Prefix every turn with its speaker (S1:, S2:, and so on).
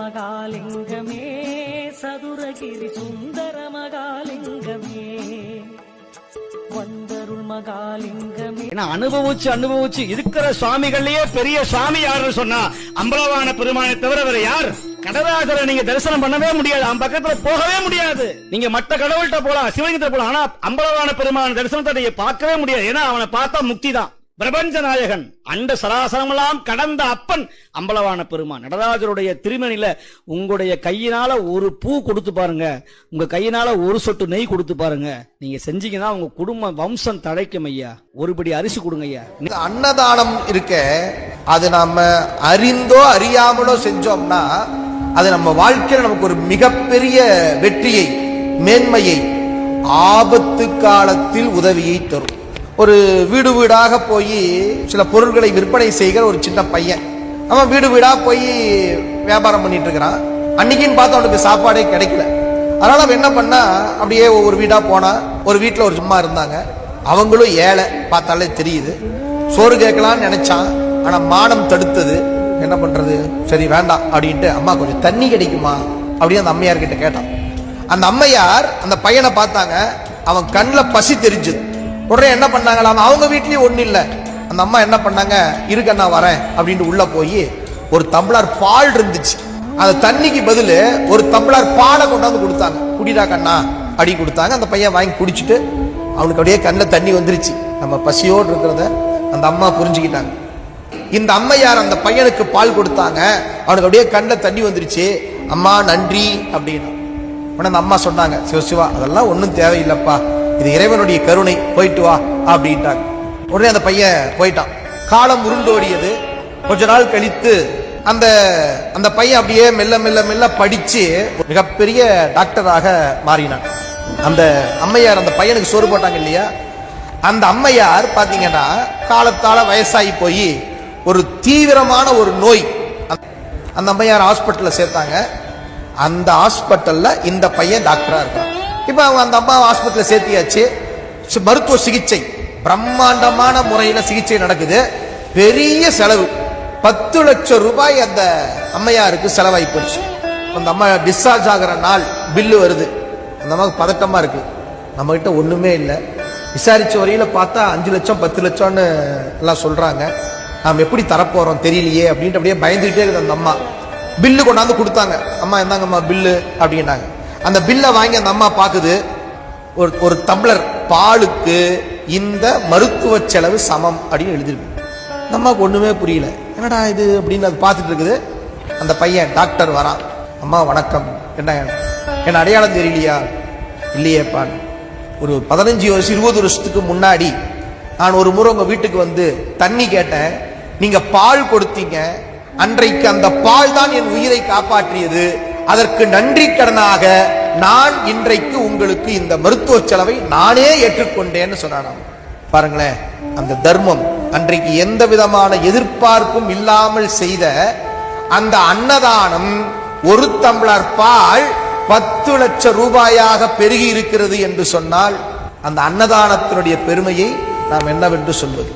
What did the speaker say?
S1: மகாலிங்கமே சதுரகிரி சுந்தர மகாலிங்கமே. வந்தருள் மகாலிங்கமே.
S2: அனுபவிச்சு அனுபவிச்சு இருக்கிற சுவாமிகள்லயே பெரிய சுவாமி யாருன்னு சொன்னா அம்பலவான பெருமானை தவிர வேற யார்? கடராஜரை நீங்க தரிசனம் பண்ணவே முடியாது. அவன் பக்கத்துல போகவே முடியாது. நீங்க மற்ற கடவுள்கிட்ட போலாம் சிவலிங்கத்தை போலாம். ஆனா அம்பலவான பெருமான தரிசனத்தை நீங்க பார்க்கவே முடியாது. ஏன்னா அவனை பார்த்தா முக்தி தான். பிரபஞ்ச நாயகன் அண்ட சராசரமெல்லாம் கடந்த அப்பன் அம்பலவான பெருமான். நடராஜருடைய திருமணில உங்களுடைய கையினால ஒரு பூ கொடுத்து பாருங்க. உங்க கையினால ஒரு சொட்டு நெய் கொடுத்து பாருங்க. நீங்க செஞ்சீங்கன்னா உங்க குடும்ப வம்சம் தழைக்கும் ஐயா. ஒருபடி அரிசி கொடுங்க ஐயா.
S3: அன்னதானம் இருக்க அது நாம அறிந்தோ அறியாமலோ செஞ்சோம்னா அது நம்ம வாழ்க்கையில நமக்கு ஒரு மிகப்பெரிய வெற்றியை மேன்மையை ஆபத்து காலத்தில் உதவியை தரும். ஒரு வீடு வீடாக போய் சில பொருட்களை விற்பனை செய்கிற ஒரு சின்ன பையன். அவன் வீடு வீடாக போய் வியாபாரம் பண்ணிட்டு இருக்கிறான். அன்னைக்குன்னு பார்த்து அவனுக்கு சாப்பாடே கிடைக்கல. அதனால அவன் என்ன பண்ணா அப்படியே ஒவ்வொரு வீடா போனா ஒரு வீட்டில் ஒரு சும்மா இருந்தாங்க. அவங்களும் ஏழை பார்த்தாலே தெரியுது. சோறு கேட்கலான்னு நினைச்சான். ஆனா மானம் தடுத்தது. என்ன பண்றது? சரி வேண்டாம் அப்படின்ட்டு அம்மா கொஞ்சம் தண்ணி கிடைக்குமா? அப்படின்னு அந்த அம்மையார் கிட்ட கேட்டான். அந்த அம்மையார் அந்த பையனை பார்த்தாங்க. அவன் கண்ணில் பசி தெரிஞ்சது. உடனே என்ன பண்ணாங்களாம்? அவங்க வீட்லேயும் ஒன்றும் இல்லை. அந்த அம்மா என்ன பண்ணாங்க? இருக்க நான் வரேன் அப்படின்ட்டு உள்ளே போய் ஒரு டம்ளர் பால் இருந்துச்சு. அந்த தண்ணிக்கு பதிலு ஒரு டம்ளர் பாலை கொண்டாந்து கொடுத்தாங்க. குடிடா கண்ணா அடி கொடுத்தாங்க. அந்த பையன் வாங்கி குடிச்சிட்டு அவனுக்கு அப்படியே கண்ணில் தண்ணி வந்துருச்சு. நம்ம பசியோடு இருக்கிறத அந்த அம்மா புரிஞ்சுக்கிட்டாங்க. இந்த அம்மையார் அந்த பையனுக்கு பால் கொடுத்தாங்க. அவனுக்கு அப்படியே கண்ணில் தண்ணி வந்துருச்சு. அம்மா நன்றி அப்படின்னு. உடனே அந்த அம்மா சொன்னாங்க சிவசிவா அதெல்லாம் ஒன்றும் தேவையில்லைப்பா. இது இறைவனுடைய கருணை போயிட்டு வா அப்படின்ட்டாங்க. உடனே அந்த பையன் போயிட்டான். காலம் உருண்டோடியது கொஞ்ச நாள் கழித்து அந்த அந்த பையன் அப்படியே மெல்ல மெல்ல மெல்ல படிச்சு ஒரு மிகப்பெரிய டாக்டராக மாறினான். அந்த அம்மையார் அந்த பையனுக்கு சோறு போட்டாங்க இல்லையா? அந்த அம்மையார் பார்த்தீங்கன்னா காலத்தால வயசாகி போய் ஒரு தீவிரமான ஒரு நோய். அந்த- அந்த அம்மையார் ஹாஸ்பிட்டலில் சேர்த்தாங்க. அந்த ஹாஸ்பிட்டலில் இந்த பையன் டாக்டராக இருக்கான். இப்போ அவங்க அந்த அம்மா ஆஸ்பத்திரியில் சேர்த்தியாச்சு. மருத்துவ சிகிச்சை. பிரம்மாண்டமான முறையில் சிகிச்சை நடக்குது. பெரிய செலவு. பத்து லட்சம் ரூபாய் அந்த அம்மையாருக்கு செலவாகி போச்சு. அந்த அம்மா டிஸ்சார்ஜ் ஆகிற நாள் பில்லு வருது. அந்த அம்மாவுக்கு பதட்டமாக இருக்கு. நம்மக்கிட்ட ஒன்றுமே இல்லை. விசாரித்த வரையில் பார்த்தா அஞ்சு லட்சம் பத்து லட்சம்னு எல்லாம் சொல்கிறாங்க நாம் எப்படி தரப்போகிறோம் தெரியலையே அப்படின்ட்டு அப்படியே பயந்துகிட்டே இருக்குது அந்த அம்மா. பில்லு கொண்டாந்து கொடுத்தாங்க. அம்மா என்னங்கம்மா பில்லு அப்படின்னாங்க. அந்த பில்லை வாங்கி அந்த அம்மா பார்க்குது ஒரு ஒரு தம்ளர் பாலுக்கு இந்த மருத்துவ செலவு சமம் அப்படின்னு எழுதியிருக்கு இந்த அம்மாவுக்கு ஒன்றுமே புரியல. என்னடா இது அப்படின்னு அது பார்த்துட்டு இருக்குது. அந்த பையன் டாக்டர் வரான். அம்மா வணக்கம். என்ன என்ன அடையாளம் தெரியலையா? இல்லையேப்பான் ஒரு பதினஞ்சு வருஷம் இருபது வருஷத்துக்கு முன்னாடி நான் ஒரு முறை உங்கள் வீட்டுக்கு வந்து தண்ணி கேட்டேன். நீங்கள் பால் கொடுத்தீங்க. அன்றைக்கு அந்த பால் தான் என் உயிரை காப்பாற்றியது. அதற்கு நன்றி கடனாக நான் இன்றைக்கு உங்களுக்கு இந்த மருத்துவ செலவை நானே ஏற்றுக்கொண்டேன்னு சொன்னான் பாருங்களேன் அந்த தர்மம் அன்றைக்கு எந்த விதமான எதிர்பார்ப்பும் இல்லாமல் செய்த அந்த அன்னதானம் ஒரு தம்ளர் பால் பத்து லட்சம் ரூபாயாக பெருகி இருக்கிறது என்று சொன்னால் அந்த அன்னதானத்தினுடைய பெருமையை நாம் என்னவென்று சொல்வது?